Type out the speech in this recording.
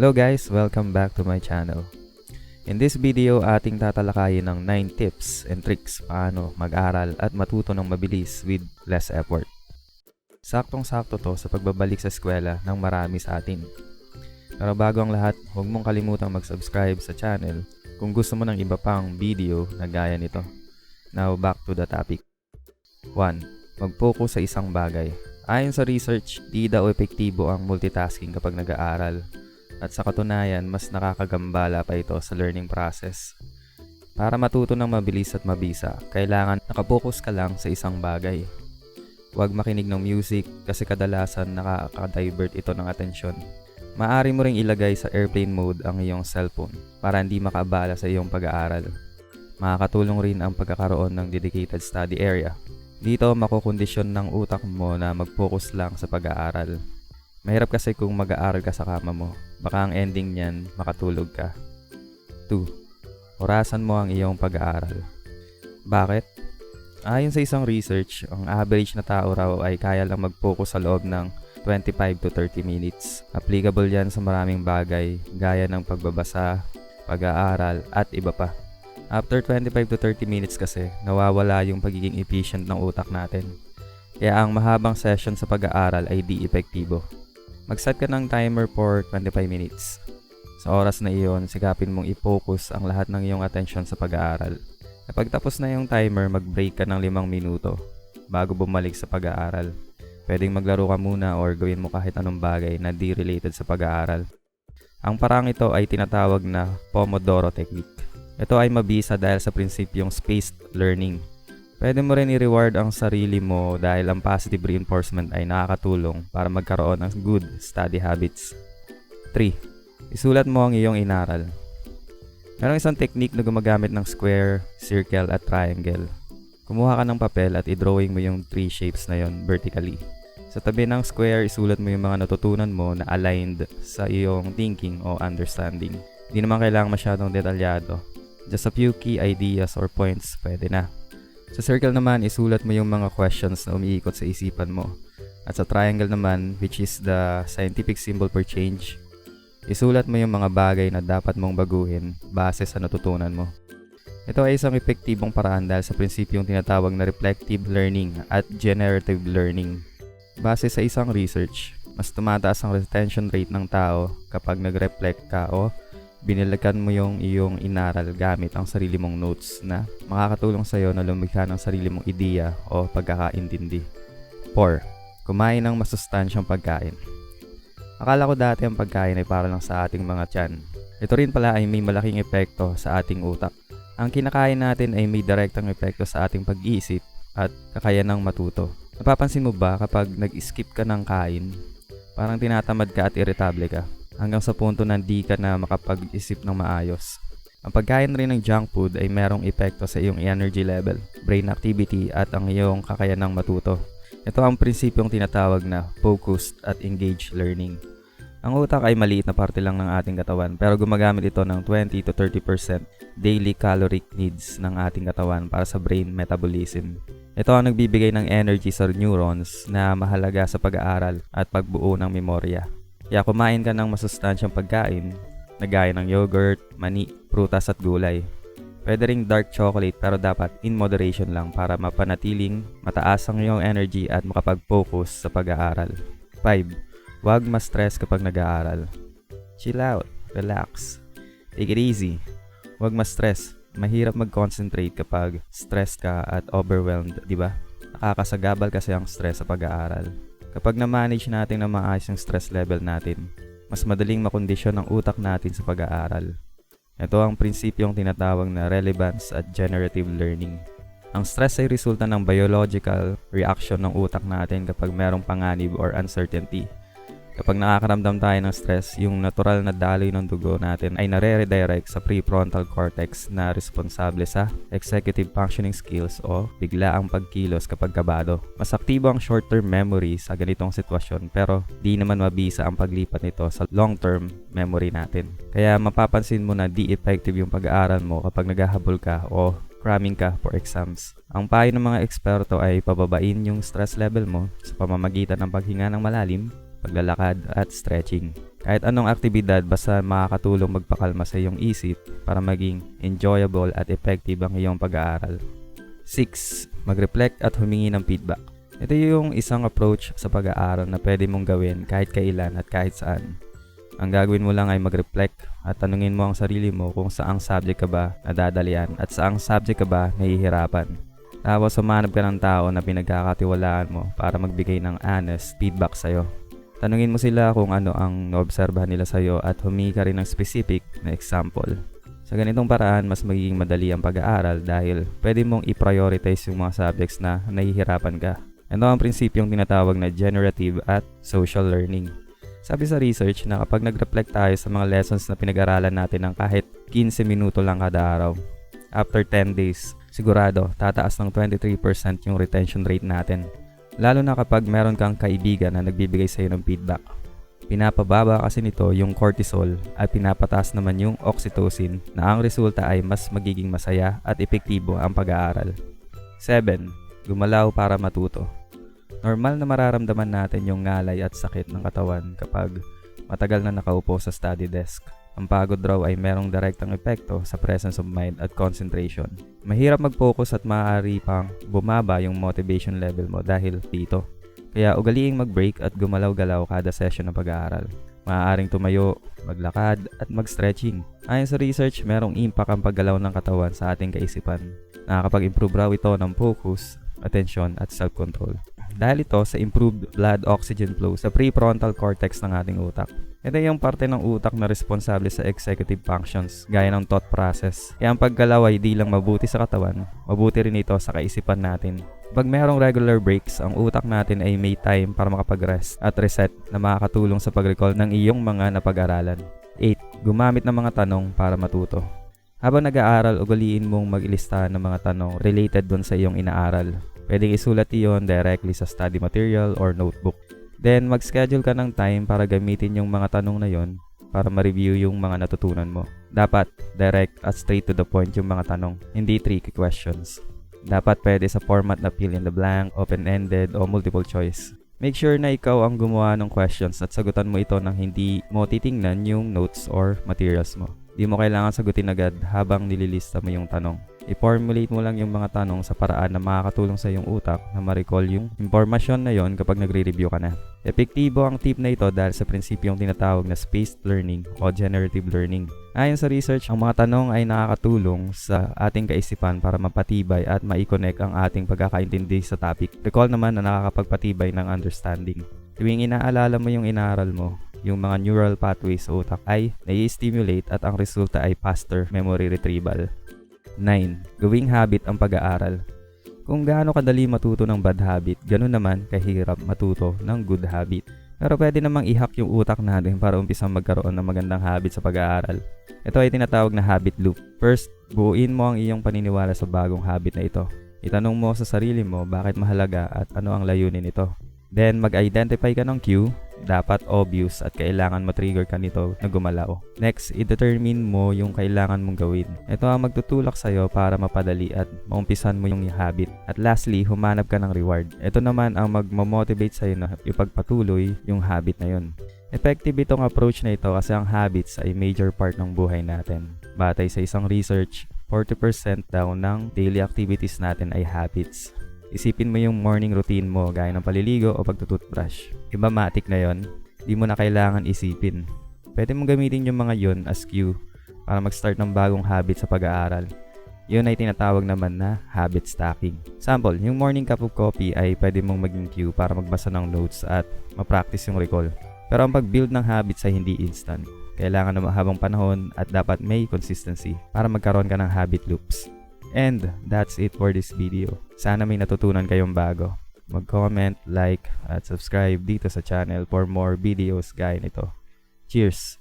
Hello guys, welcome back to my channel. In this video, ating tatalakayin ng 9 tips and tricks paano mag-aral at matuto ng mabilis with less effort. Saktong-sakto to sa pagbabalik sa eskwela ng marami sa atin. Pero bago ang lahat, huwag mong kalimutang mag-subscribe sa channel kung gusto mo ng iba pang video na gaya nito. Now, back to the topic. 1. Mag-focus sa isang bagay. Ayon sa research, di daw epektibo ang multitasking kapag nag-aaral. At sa katunayan, mas nakakagambala pa ito sa learning process. Para matuto ng mabilis at mabisa, kailangan nakapokus ka lang sa isang bagay. Huwag makinig ng music kasi kadalasan nakaka-divert ito ng atensyon. Maari mo ring ilagay sa airplane mode ang iyong cellphone para hindi makaabala sa iyong pag-aaral. Makakatulong rin ang pagkakaroon ng dedicated study area. Dito makukondisyon ng utak mo na mag-focus lang sa pag-aaral. Mahirap kasi kung mag-aaral ka sa kama mo. Baka ang ending niyan, makatulog ka. 2. Orasan mo ang iyong pag-aaral. Bakit? Ayon sa isang research, ang average na tao raw ay kaya lang mag-focus sa loob ng 25 to 30 minutes. Applicable yan sa maraming bagay gaya ng pagbabasa, pag-aaral, at iba pa. After 25 to 30 minutes kasi, nawawala yung pagiging efficient ng utak natin. Kaya ang mahabang session sa pag-aaral ay di epektibo. Mag-set ka ng timer for 25 minutes. Sa oras na iyon, sikapin mong i-focus ang lahat ng iyong attention sa pag-aaral. Kapag tapos na yung timer, mag-break ka ng 5 minuto bago bumalik sa pag-aaral. Pwedeng maglaro ka muna or gawin mo kahit anong bagay na di related sa pag-aaral. Ang parang ito ay tinatawag na Pomodoro Technique. Ito ay mabisa dahil sa prinsipyong spaced learning. Pwede mo rin i-reward ang sarili mo dahil ang positive reinforcement ay nakakatulong para magkaroon ng good study habits. 3. Isulat mo ang iyong inaral. Merong isang technique na gumagamit ng square, circle at triangle. Kumuha ka ng papel at i-drawing mo yung three shapes na yon vertically. Sa tabi ng square, isulat mo yung mga natutunan mo na aligned sa iyong thinking o understanding. Hindi naman kailangan masyadong detalyado. Just a few key ideas or points, pwede na. Sa circle naman, isulat mo yung mga questions na umiikot sa isipan mo. At sa triangle naman, which is the scientific symbol for change, isulat mo yung mga bagay na dapat mong baguhin base sa natutunan mo. Ito ay isang epektibong paraan dahil sa prinsipyong tinatawag na reflective learning at generative learning. Base sa isang research, mas tumataas ang retention rate ng tao kapag nag-reflect ka o binilikan mo yung iyong inaral gamit ang sarili mong notes na makakatulong sa iyo na lumikha ng sarili mong ideya o pagkakaintindi. 4. Kumain ng masustansyang pagkain. Akala ko dati ang pagkain ay para lang sa ating mga tiyan. Ito rin pala ay may malaking epekto sa ating utak. Ang kinakain natin ay may direktang epekto sa ating pag-iisip at kakayanang matuto. Napapansin mo ba kapag nag-skip ka ng kain, parang tinatamad ka at irritable ka? Hanggang sa punto na di ka na makapag-isip ng maayos. Ang pagkain rin ng junk food ay merong epekto sa iyong energy level, brain activity at ang iyong kakayanang matuto. Ito ang prinsipyong tinatawag na focused at engaged learning. Ang utak ay maliit na parte lang ng ating katawan pero gumagamit ito ng 20 to 30% daily caloric needs ng ating katawan para sa brain metabolism. Ito ang nagbibigay ng energy sa neurons na mahalaga sa pag-aaral at pagbuo ng memorya. Kaya kumain ka ng masustansyang pagkain na gaya ng yogurt, mani, prutas at gulay. Pwede ring dark chocolate pero dapat in moderation lang para mapanatiling mataas ang iyong energy at makapag-focus sa pag-aaral. 5. Huwag ma-stress kapag nag-aaral. Chill out, relax, take it easy. Huwag ma-stress. Mahirap mag-concentrate kapag stressed ka at overwhelmed, di ba? Nakakasagabal kasi ang stress sa pag-aaral. Kapag na-manage natin na maayos yung stress level natin, mas madaling makondisyon ang utak natin sa pag-aaral. Ito ang prinsipyong tinatawag na relevance at generative learning. Ang stress ay resulta ng biological reaction ng utak natin kapag merong panganib or uncertainty. Kapag nakakaramdam tayo ng stress, yung natural na daloy ng dugo natin ay nare-redirect sa prefrontal cortex na responsable sa executive functioning skills o bigla ang pagkilos kapag kabado. Mas aktibo ang short-term memory sa ganitong sitwasyon pero di naman mabisa ang paglipat nito sa long-term memory natin. Kaya mapapansin mo na di effective yung pag-aaral mo kapag naghahabol ka o cramming ka for exams. Ang payo ng mga eksperto ay pababain yung stress level mo sa pamamagitan ng paghinga ng malalim paglalakad at stretching. Kahit anong aktibidad basta makakatulong magpakalma sa iyong isip para maging enjoyable at effective ang iyong pag-aaral. 6. Mag-reflect at humingi ng feedback. Ito yung isang approach sa pag-aaral na pwede mong gawin kahit kailan at kahit saan. Ang gagawin mo lang ay mag-reflect at tanungin mo ang sarili mo kung saang subject ka ba nadadalian at saang subject ka ba nahihirapan. Tapos sumanap ka ng tao na pinagkakatiwalaan mo para magbigay ng honest feedback sa'yo. Tanungin mo sila kung ano ang naobserbahan nila sa'yo at humingi ka rin ng specific na example. Sa ganitong paraan, mas magiging madali ang pag-aaral dahil pwede mong i-prioritize yung mga subjects na nahihirapan ka. Ito ang prinsipyong tinatawag na generative at social learning. Sabi sa research na kapag nag-reflect tayo sa mga lessons na pinag-aralan natin ng kahit 15 minuto lang kada araw, after 10 days, sigurado tataas ng 23% yung retention rate natin. Lalo na kapag meron kang kaibigan na nagbibigay sa'yo ng feedback. Pinapababa kasi nito yung cortisol at pinapataas naman yung oxytocin na ang resulta ay mas magiging masaya at epektibo ang pag-aaral. 7. Gumalaw para matuto. Normal na mararamdaman natin yung ngalay at sakit ng katawan kapag matagal na nakaupo sa study desk. Ang pagod raw ay merong direktang epekto sa presence of mind at concentration. Mahirap mag-focus at maaari pang bumaba yung motivation level mo dahil dito. Kaya ugaliing mag-break at gumalaw-galaw kada session ng pag-aaral. Maaaring tumayo, maglakad, at mag-stretching. Ayon sa research, merong impact ang paggalaw ng katawan sa ating kaisipan. Nakakapag-improve raw ito ng focus, attention, at self-control. Dahil ito sa improved blood oxygen flow sa prefrontal cortex ng ating utak. Ito yung parte ng utak na responsable sa executive functions, gaya ng thought process. Kaya ang paggalaw ay di lang mabuti sa katawan, mabuti rin ito sa kaisipan natin. Pag mayroong regular breaks, ang utak natin ay may time para makapag-rest at reset na makakatulong sa pag-recall ng iyong mga napag-aralan. 8. Gumamit ng mga tanong para matuto. Habang nag-aaral, ugaliin mong mag-ilista ng mga tanong related dun sa iyong inaaral. Pwedeng isulat iyon directly sa study material or notebook. Then, mag-schedule ka ng time para gamitin yung mga tanong na yon para ma-review yung mga natutunan mo. Dapat direct at straight to the point yung mga tanong, hindi tricky questions. Dapat pwede sa format na fill in the blank, open-ended, o multiple choice. Make sure na ikaw ang gumawa ng questions at sagutan mo ito nang hindi mo titingnan yung notes or materials mo. Di mo kailangan sagutin agad habang nililista mo yung tanong. I-formulate mo lang yung mga tanong sa paraan na makakatulong sa iyong utak na ma-recall yung impormasyon na yon kapag nagre-review ka na. Epektibo ang tip na ito dahil sa prinsipyong tinatawag na spaced learning o generative learning. Ayon sa research, ang mga tanong ay nakakatulong sa ating kaisipan para mapatibay at ma-connect ang ating pagkakaintindi sa topic. Recall naman na nakakapagpatibay ng understanding. Tuwing inaalala mo yung inaaral mo, yung mga neural pathways sa utak ay nai-stimulate at ang resulta ay faster memory retrieval. 9. Gawing habit ang pag-aaral. Kung gaano kadali matuto ng bad habit, ganun naman kahirap matuto ng good habit. Pero pwede namang i-hack yung utak natin para umpisang magkaroon ng magandang habit sa pag-aaral. Ito ay tinatawag na habit loop. First, buuin mo ang iyong paniniwala sa bagong habit na ito. Itanong mo sa sarili mo bakit mahalaga at ano ang layunin nito. Then, mag-identify ka ng cue, dapat obvious at kailangan matrigger ka nito na gumalaw. Next, i-determine mo yung kailangan mong gawin. Ito ang magtutulak sa'yo para mapadali at maumpisan mo yung habit. At lastly, humanap ka ng reward. Ito naman ang magmamotivate sa'yo na ipagpatuloy yung habit na yun. Effective itong approach na ito kasi ang habits ay major part ng buhay natin. Batay sa isang research, 40% daw ng daily activities natin ay habits. Isipin mo yung morning routine mo gaya ng paliligo o pagtututbrush. Iba matik na yon, di mo na kailangan isipin. Pwede mong gamitin yung mga yon as cue para mag-start ng bagong habit sa pag-aaral. Yun ay tinatawag naman na habit stacking. Sample, yung morning cup of coffee ay pwede mong maging cue para magbasa ng notes at ma-practice yung recall. Pero ang pag-build ng habits ay hindi instant. Kailangan ng mahabang panahon at dapat may consistency para magkaroon ka ng habit loops. And that's it for this video. Sana may natutunan kayong bago. Mag-comment, like, at subscribe dito sa channel for more videos gaya nito. Cheers!